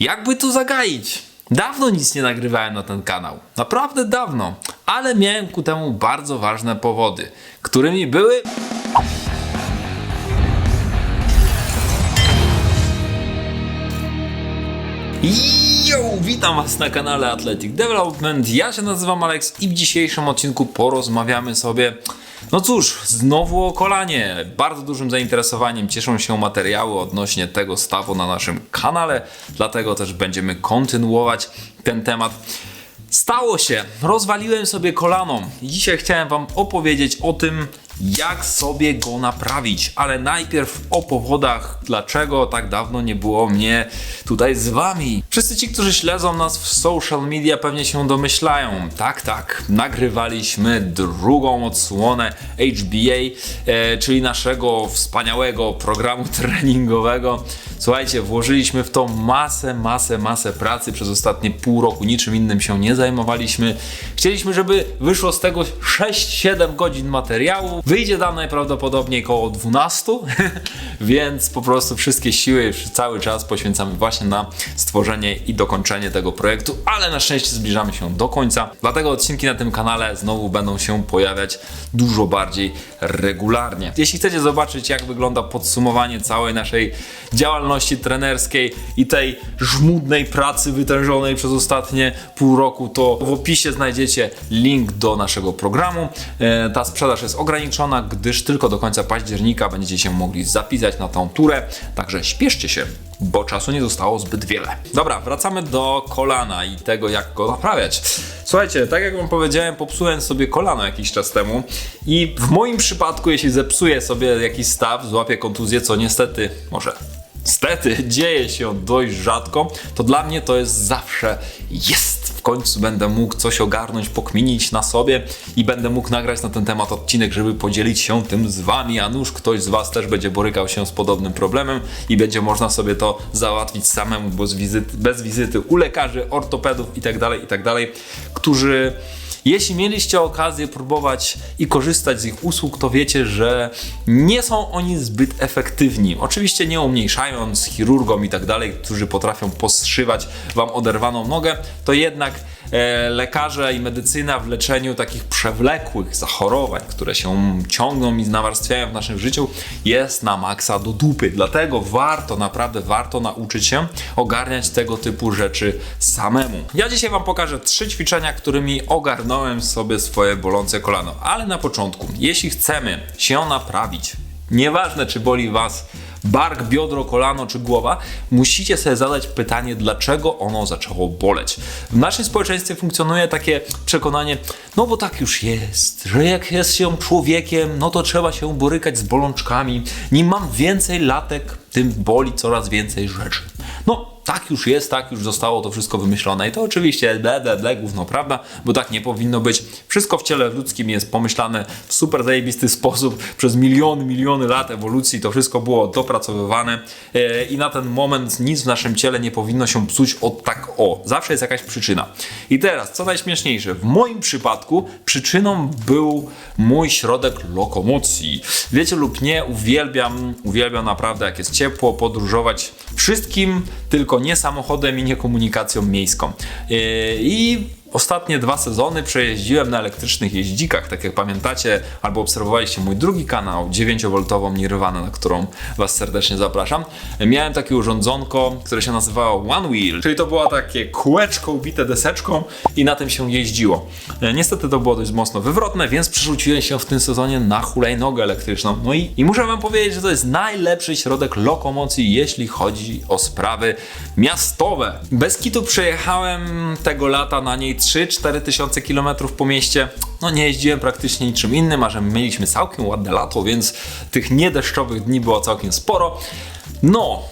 Jakby tu zagaić? Dawno nic nie nagrywałem na ten kanał. Naprawdę dawno. Ale miałem ku temu bardzo ważne powody, którymi były Yo, witam Was na kanale Athletic Development. Ja się nazywam Alex i w dzisiejszym odcinku porozmawiamy sobie. No cóż, znowu o kolanie. Bardzo dużym zainteresowaniem cieszą się materiały odnośnie tego stawu na naszym kanale, dlatego też będziemy kontynuować ten temat. Stało się, rozwaliłem sobie kolano dzisiaj chciałem Wam opowiedzieć o tym, jak sobie go naprawić, ale najpierw o powodach, dlaczego tak dawno nie było mnie tutaj z Wami. Wszyscy ci, którzy śledzą nas w social media, pewnie się domyślają. Tak, tak, nagrywaliśmy drugą odsłonę HBA, e, czyli naszego wspaniałego programu treningowego. Słuchajcie, włożyliśmy w to masę, masę, masę pracy przez ostatnie pół roku, niczym innym się nie zajmowaliśmy. Chcieliśmy, żeby wyszło z tego 6-7 godzin materiału. Wyjdzie nam najprawdopodobniej około 12, więc po prostu wszystkie siły cały czas poświęcamy właśnie na stworzenie i dokończenie tego projektu, ale na szczęście zbliżamy się do końca. Dlatego odcinki na tym kanale znowu będą się pojawiać dużo bardziej regularnie. Jeśli chcecie zobaczyć, jak wygląda podsumowanie całej naszej działalności trenerskiej i tej żmudnej pracy wytężonej przez ostatnie pół roku, to w opisie znajdziecie link do naszego programu. E, Ta sprzedaż jest ograniczona, gdyż tylko do końca października będziecie się mogli zapisać na tą turę, także śpieszcie się, bo czasu nie zostało zbyt wiele. Dobra, wracamy do kolana i tego, jak go naprawiać. Słuchajcie, tak jak wam powiedziałem, popsułem sobie kolano jakiś czas temu i w moim przypadku, jeśli zepsuję sobie jakiś staw, złapię kontuzję, co niestety, może Stety, dzieje się dość rzadko, to dla mnie to jest zawsze jest. W końcu będę mógł coś ogarnąć, pokminić na sobie i będę mógł nagrać na ten temat odcinek, żeby podzielić się tym z wami, a nuż ktoś z was też będzie borykał się z podobnym problemem i będzie można sobie to załatwić samemu bez wizyty, bez wizyty u lekarzy, ortopedów itd., itd., którzy jeśli mieliście okazję próbować i korzystać z ich usług, to wiecie, że nie są oni zbyt efektywni. Oczywiście nie umniejszając chirurgom i tak dalej, którzy potrafią poszywać wam oderwaną nogę, to jednak e, lekarze i medycyna w leczeniu takich przewlekłych zachorowań, które się ciągną i nawarstwiają w naszym życiu, jest na maksa do dupy. Dlatego warto, naprawdę warto nauczyć się ogarniać tego typu rzeczy samemu. Ja dzisiaj Wam pokażę trzy ćwiczenia, którymi ogarnąłem sobie swoje bolące kolano. Ale na początku, jeśli chcemy się naprawić, nieważne czy boli Was bark, biodro, kolano czy głowa, musicie sobie zadać pytanie, dlaczego ono zaczęło boleć. W naszym społeczeństwie funkcjonuje takie przekonanie, no bo tak już jest, że jak jest się człowiekiem, no to trzeba się borykać z bolączkami. Nim mam więcej latek, tym boli coraz więcej rzeczy. No, tak już jest, tak już zostało to wszystko wymyślone i to oczywiście ble, ble, ble, gówno, prawda? Bo tak nie powinno być. Wszystko w ciele ludzkim jest pomyślane w super zajebisty sposób. Przez miliony, miliony lat ewolucji to wszystko było dopracowywane e, i na ten moment nic w naszym ciele nie powinno się psuć od tak o. Zawsze jest jakaś przyczyna. I teraz, co najśmieszniejsze, w moim przypadku przyczyną był mój środek lokomocji. Wiecie lub nie, uwielbiam, uwielbiam naprawdę jak jest ciepło, podróżować wszystkim, tylko nie samochodem i nie komunikacją miejską. Yy, I ostatnie dwa sezony przejeździłem na elektrycznych jeździkach, tak jak pamiętacie, albo obserwowaliście mój drugi kanał, 9V Nirvana, na którą Was serdecznie zapraszam. Miałem takie urządzonko, które się nazywało One Wheel, czyli to było takie kółeczko ubite deseczką i na tym się jeździło. E, Niestety to było dość mocno wywrotne, więc przerzuciłem się w tym sezonie na hulajnogę elektryczną. No i, i muszę Wam powiedzieć, że to jest najlepszy środek lokomocji, jeśli chodzi o sprawy miastowe. Bez kitu przejechałem tego lata na niej 3-4 tysiące kilometrów po mieście. No nie jeździłem praktycznie niczym innym, a że mieliśmy całkiem ładne lato, więc tych niedeszczowych dni było całkiem sporo. No,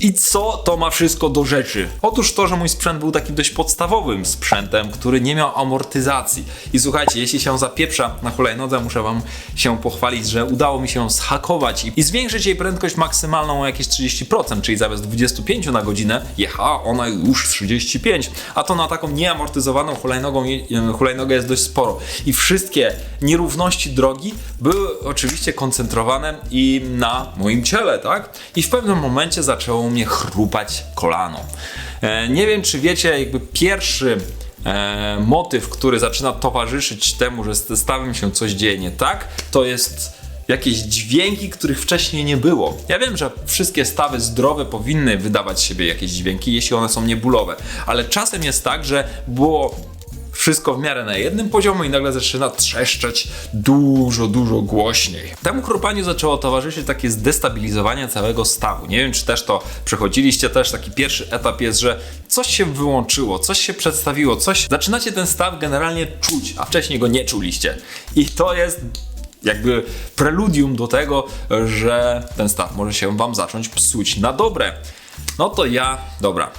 i co to ma wszystko do rzeczy? Otóż to, że mój sprzęt był takim dość podstawowym sprzętem, który nie miał amortyzacji. I słuchajcie, jeśli się zapieprza na hulajnodze, muszę wam się pochwalić, że udało mi się zhakować i, zwiększyć jej prędkość maksymalną o jakieś 30%, czyli zamiast 25 na godzinę jechała ona już 35, a to na taką nieamortyzowaną hulajnogą, je- hulajnogę jest dość sporo. I wszystkie nierówności drogi były oczywiście koncentrowane i na moim ciele, tak? I w pewnym momencie zaczęło mnie chrupać kolano. E, nie wiem, czy wiecie, jakby pierwszy e, motyw, który zaczyna towarzyszyć temu, że z się coś dzieje nie tak, to jest jakieś dźwięki, których wcześniej nie było. Ja wiem, że wszystkie stawy zdrowe powinny wydawać siebie jakieś dźwięki, jeśli one są niebólowe, ale czasem jest tak, że było wszystko w miarę na jednym poziomie i nagle zaczyna trzeszczeć dużo, dużo głośniej. Temu chropaniu zaczęło towarzyszyć takie zdestabilizowanie całego stawu. Nie wiem, czy też to przechodziliście, też taki pierwszy etap jest, że coś się wyłączyło, coś się przedstawiło, coś... Zaczynacie ten staw generalnie czuć, a wcześniej go nie czuliście. I to jest jakby preludium do tego, że ten staw może się wam zacząć psuć na dobre. No to ja, dobra,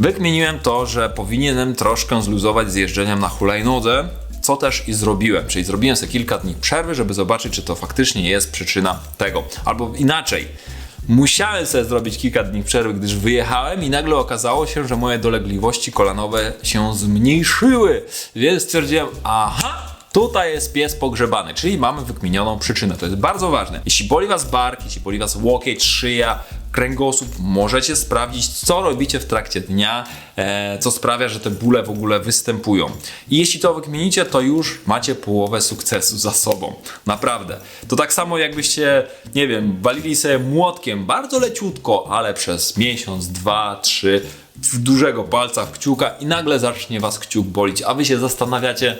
Wykmieniłem to, że powinienem troszkę zluzować z jeżdżeniem na hulajnodze, co też i zrobiłem. Czyli zrobiłem sobie kilka dni przerwy, żeby zobaczyć, czy to faktycznie jest przyczyna tego. Albo inaczej. Musiałem sobie zrobić kilka dni przerwy, gdyż wyjechałem i nagle okazało się, że moje dolegliwości kolanowe się zmniejszyły. Więc stwierdziłem, aha, Tutaj jest pies pogrzebany, czyli mamy wykminioną przyczynę. To jest bardzo ważne. Jeśli boli Was bark, jeśli boli Was łokieć, szyja, kręgosłup, możecie sprawdzić, co robicie w trakcie dnia, e, co sprawia, że te bóle w ogóle występują. I jeśli to wykminicie, to już macie połowę sukcesu za sobą. Naprawdę. To tak samo jakbyście, nie wiem, walili sobie młotkiem bardzo leciutko, ale przez miesiąc, dwa, trzy, w dużego palca w kciuka i nagle zacznie Was kciuk bolić, a Wy się zastanawiacie,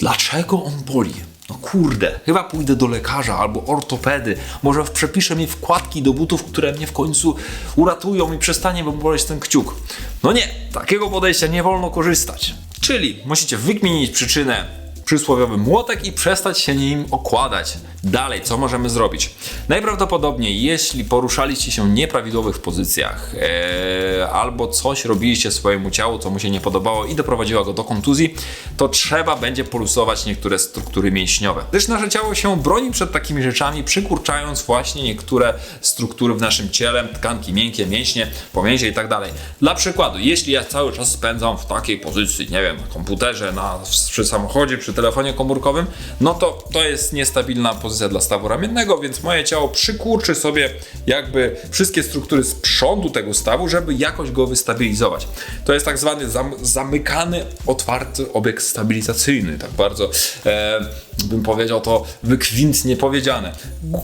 Dlaczego on boli? No kurde, chyba pójdę do lekarza albo ortopedy. Może przepiszę mi wkładki do butów, które mnie w końcu uratują i przestanie boleć ten kciuk. No nie, takiego podejścia nie wolno korzystać. Czyli musicie wykminić przyczynę przysłowiowy młotek i przestać się nim okładać. Dalej, co możemy zrobić? Najprawdopodobniej, jeśli poruszaliście się nieprawidłowych pozycjach, ee, albo coś robiliście swojemu ciału, co mu się nie podobało i doprowadziło go do kontuzji, to trzeba będzie polusować niektóre struktury mięśniowe. Gdyż nasze ciało się broni przed takimi rzeczami, przykurczając właśnie niektóre struktury w naszym ciele, tkanki miękkie, mięśnie, pomięzie i tak dalej. Dla przykładu, jeśli ja cały czas spędzam w takiej pozycji, nie wiem, na komputerze, na, przy samochodzie, przy telefonie komórkowym, no to to jest niestabilna pozycja dla stawu ramiennego, więc moje ciało przykurczy sobie jakby wszystkie struktury z przodu tego stawu, żeby jakoś go wystabilizować. To jest tak zwany zam zamykany, otwarty obiekt stabilizacyjny, tak bardzo e, bym powiedział to wykwintnie powiedziane.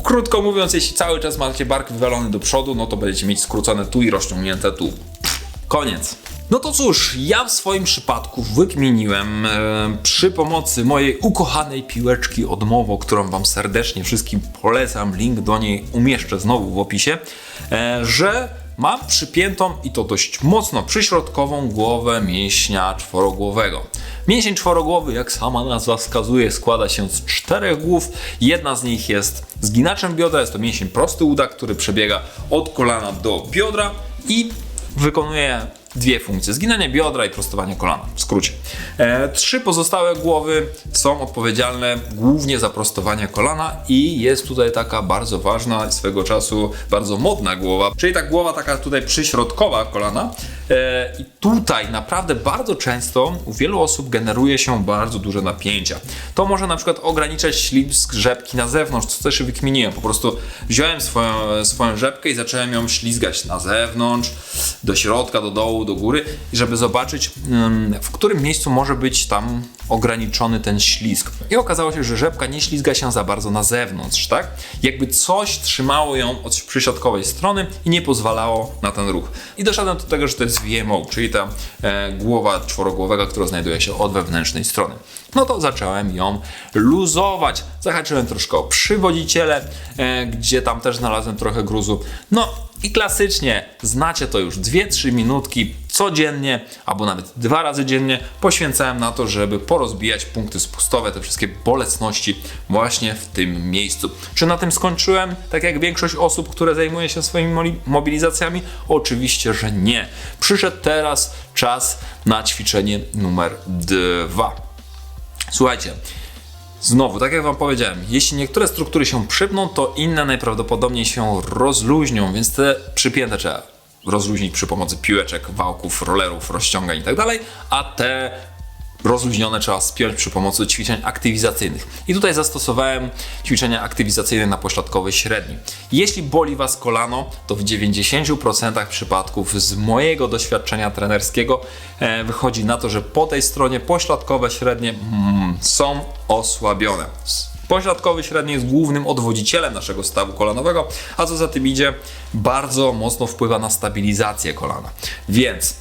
Krótko mówiąc, jeśli cały czas macie bark wywalony do przodu, no to będziecie mieć skrócone tu i rozciągnięte tu. Koniec. No to cóż, ja w swoim przypadku wykminiłem e, przy pomocy mojej ukochanej piłeczki od Mowo, którą Wam serdecznie wszystkim polecam, link do niej umieszczę znowu w opisie, e, że mam przypiętą i to dość mocno przyśrodkową głowę mięśnia czworogłowego. Mięsień czworogłowy, jak sama nazwa wskazuje, składa się z czterech głów. Jedna z nich jest zginaczem biodra, jest to mięsień prosty uda, który przebiega od kolana do biodra i wykonuje dwie funkcje: zginanie biodra i prostowanie kolana. W skrócie. E, trzy pozostałe głowy są odpowiedzialne głównie za prostowanie kolana, i jest tutaj taka bardzo ważna, swego czasu bardzo modna głowa, czyli ta głowa taka tutaj przyśrodkowa kolana. E, I tutaj naprawdę bardzo często u wielu osób generuje się bardzo duże napięcia. To może na przykład ograniczać ślizg rzepki na zewnątrz, co też wykminiłem. Po prostu wziąłem swoją, swoją rzepkę i zacząłem ją ślizgać na zewnątrz, do środka, do dołu, do góry, żeby zobaczyć, w którym miejscu może być tam ograniczony ten ślizg. I okazało się, że rzepka nie ślizga się za bardzo na zewnątrz, tak? Jakby coś trzymało ją od przyśrodkowej strony i nie pozwalało na ten ruch. I doszedłem do tego, że to jest VMO, czyli ta e, głowa czworogłowego, która znajduje się od wewnętrznej strony. No to zacząłem ją luzować. Zahaczyłem troszkę o przywodziciele, e, gdzie tam też znalazłem trochę gruzu. No i klasycznie, znacie to już 2-3 minutki codziennie, albo nawet dwa razy dziennie poświęcałem na to, żeby porozbijać punkty spustowe, te wszystkie bolesności właśnie w tym miejscu. Czy na tym skończyłem, tak jak większość osób, które zajmuje się swoimi mobilizacjami? Oczywiście, że nie. Przyszedł teraz czas na ćwiczenie numer dwa. Słuchajcie, Znowu, tak jak Wam powiedziałem, jeśli niektóre struktury się przypną, to inne najprawdopodobniej się rozluźnią, więc te przypięte trzeba rozluźnić przy pomocy piłeczek, wałków, rollerów, rozciągań itd., tak a te rozluźnione trzeba spiąć przy pomocy ćwiczeń aktywizacyjnych. I tutaj zastosowałem ćwiczenia aktywizacyjne na pośladkowy średni. Jeśli boli Was kolano, to w 90% przypadków z mojego doświadczenia trenerskiego e, wychodzi na to, że po tej stronie pośladkowe średnie mm, są osłabione. Pośladkowy średni jest głównym odwodzicielem naszego stawu kolanowego, a co za tym idzie, bardzo mocno wpływa na stabilizację kolana. Więc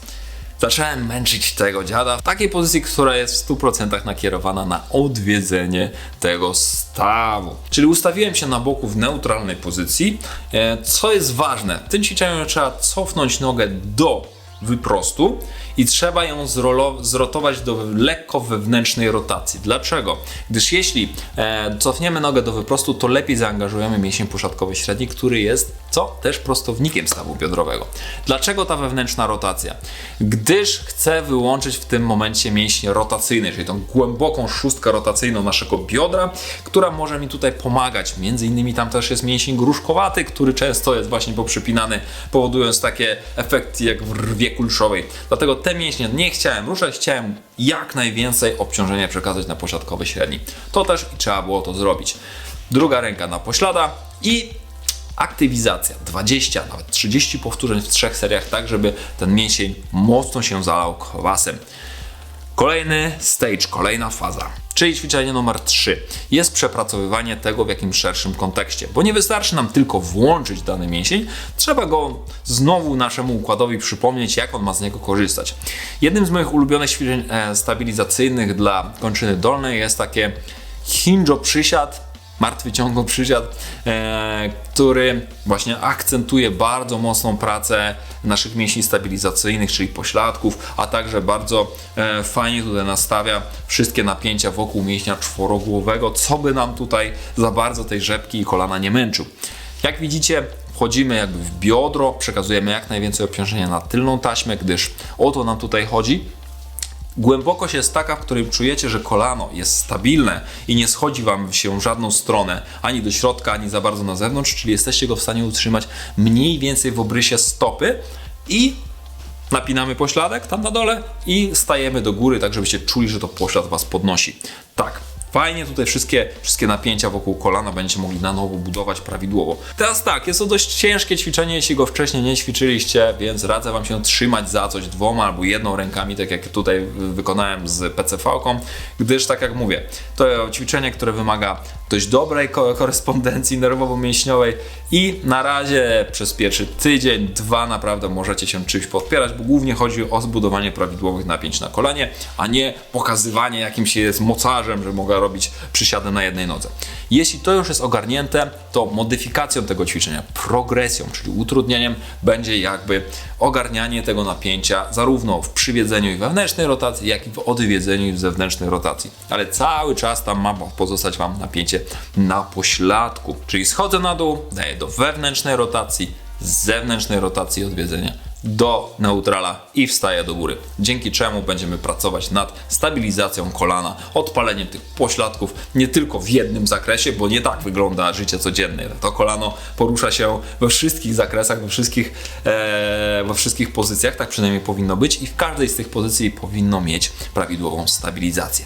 zacząłem męczyć tego dziada w takiej pozycji, która jest w 100% nakierowana na odwiedzenie tego stawu. Czyli ustawiłem się na boku w neutralnej pozycji. E, Co jest ważne, w tym ćwiczeniu trzeba cofnąć nogę do wyprostu i trzeba ją zrotować do lekko wewnętrznej rotacji. Dlaczego? Gdyż jeśli e, cofniemy nogę do wyprostu, to lepiej zaangażujemy mięsień poszatkowy średni, który jest co? Też prostownikiem stawu biodrowego. Dlaczego ta wewnętrzna rotacja? Gdyż chcę wyłączyć w tym momencie mięśnie rotacyjne, czyli tą głęboką szóstkę rotacyjną naszego biodra, która może mi tutaj pomagać. Między innymi tam też jest mięsień gruszkowaty, który często jest właśnie poprzypinany, powodując takie efekty jak w rwie kulszowej. Dlatego te mięśnie nie chciałem ruszać, chciałem jak najwięcej obciążenia przekazać na pośladkowy średni. To też trzeba było to zrobić. Druga ręka na poślada i aktywizacja 20, nawet 30 powtórzeń w trzech seriach, tak żeby ten mięsień mocno się zalał kwasem. Kolejny stage, kolejna faza, czyli ćwiczenie numer 3 jest przepracowywanie tego w jakimś szerszym kontekście, bo nie wystarczy nam tylko włączyć dany mięsień, trzeba go znowu naszemu układowi przypomnieć, jak on ma z niego korzystać. Jednym z moich ulubionych ćwiczeń e, stabilizacyjnych dla kończyny dolnej jest takie hinjo przysiad, martwy ciągły przysiad, e, który właśnie akcentuje bardzo mocną pracę naszych mięśni stabilizacyjnych, czyli pośladków, a także bardzo e, fajnie tutaj nastawia wszystkie napięcia wokół mięśnia czworogłowego, co by nam tutaj za bardzo tej rzepki i kolana nie męczył. Jak widzicie, wchodzimy jakby w biodro, przekazujemy jak najwięcej obciążenia na tylną taśmę, gdyż o to nam tutaj chodzi. Głębokość jest taka, w której czujecie, że kolano jest stabilne i nie schodzi Wam się w żadną stronę, ani do środka, ani za bardzo na zewnątrz, czyli jesteście go w stanie utrzymać mniej więcej w obrysie stopy i napinamy pośladek tam na dole i stajemy do góry, tak żebyście czuli, że to poślad Was podnosi. Tak, Fajnie tutaj wszystkie, wszystkie napięcia wokół kolana będziecie mogli na nowo budować prawidłowo. Teraz tak, jest to dość ciężkie ćwiczenie, jeśli go wcześniej nie ćwiczyliście, więc radzę Wam się trzymać za coś dwoma albo jedną rękami, tak jak tutaj wykonałem z PCV-ką, gdyż tak jak mówię, to ćwiczenie, które wymaga dość dobrej ko- korespondencji nerwowo-mięśniowej i na razie przez pierwszy tydzień, dwa naprawdę możecie się czymś podpierać, bo głównie chodzi o zbudowanie prawidłowych napięć na kolanie, a nie pokazywanie jakimś jest mocarzem, że mogę robić przysiady na jednej nodze. Jeśli to już jest ogarnięte, to modyfikacją tego ćwiczenia, progresją, czyli utrudnieniem, będzie jakby ogarnianie tego napięcia zarówno w przywiedzeniu i wewnętrznej rotacji, jak i w odwiedzeniu i w zewnętrznej rotacji. Ale cały czas tam ma pozostać Wam napięcie na pośladku. Czyli schodzę na dół, daję do wewnętrznej rotacji, zewnętrznej rotacji odwiedzenia do neutrala i wstaje do góry. Dzięki czemu będziemy pracować nad stabilizacją kolana, odpaleniem tych pośladków nie tylko w jednym zakresie, bo nie tak wygląda życie codzienne. To kolano porusza się we wszystkich zakresach, we wszystkich, e, we wszystkich pozycjach, tak przynajmniej powinno być i w każdej z tych pozycji powinno mieć prawidłową stabilizację.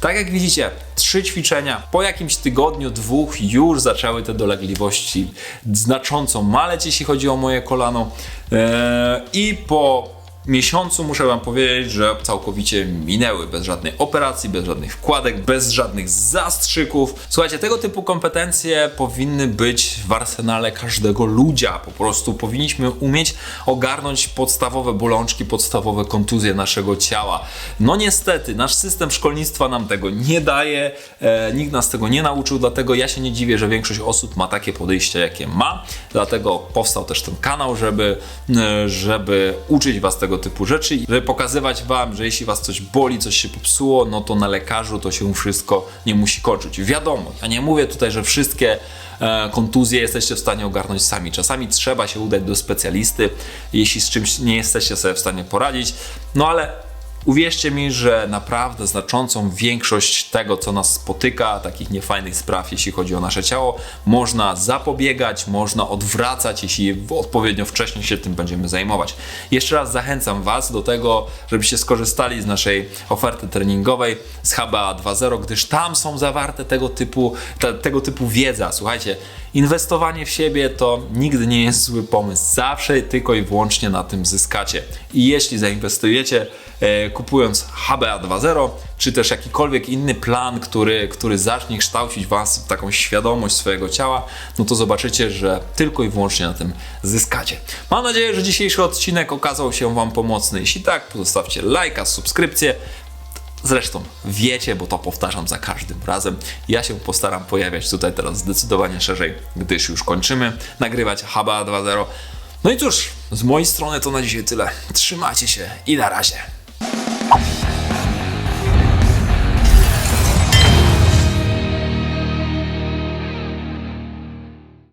Tak jak widzicie, trzy ćwiczenia. Po jakimś tygodniu, dwóch już zaczęły te dolegliwości znacząco maleć, jeśli chodzi o moje kolano. Eee, I po miesiącu muszę Wam powiedzieć, że całkowicie minęły bez żadnej operacji, bez żadnych wkładek, bez żadnych zastrzyków. Słuchajcie, tego typu kompetencje powinny być w arsenale każdego ludzia. Po prostu powinniśmy umieć ogarnąć podstawowe bolączki, podstawowe kontuzje naszego ciała. No niestety, nasz system szkolnictwa nam tego nie daje, e, nikt nas tego nie nauczył, dlatego ja się nie dziwię, że większość osób ma takie podejście, jakie ma. Dlatego powstał też ten kanał, żeby, e, żeby uczyć Was tego typu rzeczy żeby pokazywać Wam, że jeśli Was coś boli, coś się popsuło, no to na lekarzu to się wszystko nie musi kończyć. Wiadomo, ja nie mówię tutaj, że wszystkie e, kontuzje jesteście w stanie ogarnąć sami. Czasami trzeba się udać do specjalisty, jeśli z czymś nie jesteście sobie w stanie poradzić, no ale Uwierzcie mi, że naprawdę znaczącą większość tego, co nas spotyka, takich niefajnych spraw, jeśli chodzi o nasze ciało, można zapobiegać, można odwracać, jeśli odpowiednio wcześnie się tym będziemy zajmować. Jeszcze raz zachęcam Was do tego, żebyście skorzystali z naszej oferty treningowej z HBA 2.0, gdyż tam są zawarte tego typu, te, tego typu wiedza. Słuchajcie, inwestowanie w siebie to nigdy nie jest zły pomysł. Zawsze tylko i wyłącznie na tym zyskacie. I jeśli zainwestujecie e, kupując HBA 2.0, czy też jakikolwiek inny plan, który, który zacznie kształcić Was w taką świadomość swojego ciała, no to zobaczycie, że tylko i wyłącznie na tym zyskacie. Mam nadzieję, że dzisiejszy odcinek okazał się Wam pomocny. Jeśli tak, pozostawcie lajka, subskrypcję. Zresztą wiecie, bo to powtarzam za każdym razem. Ja się postaram pojawiać tutaj teraz zdecydowanie szerzej, gdyż już kończymy nagrywać HBA 2.0. No i cóż, z mojej strony to na dzisiaj tyle. Trzymajcie się i na razie. you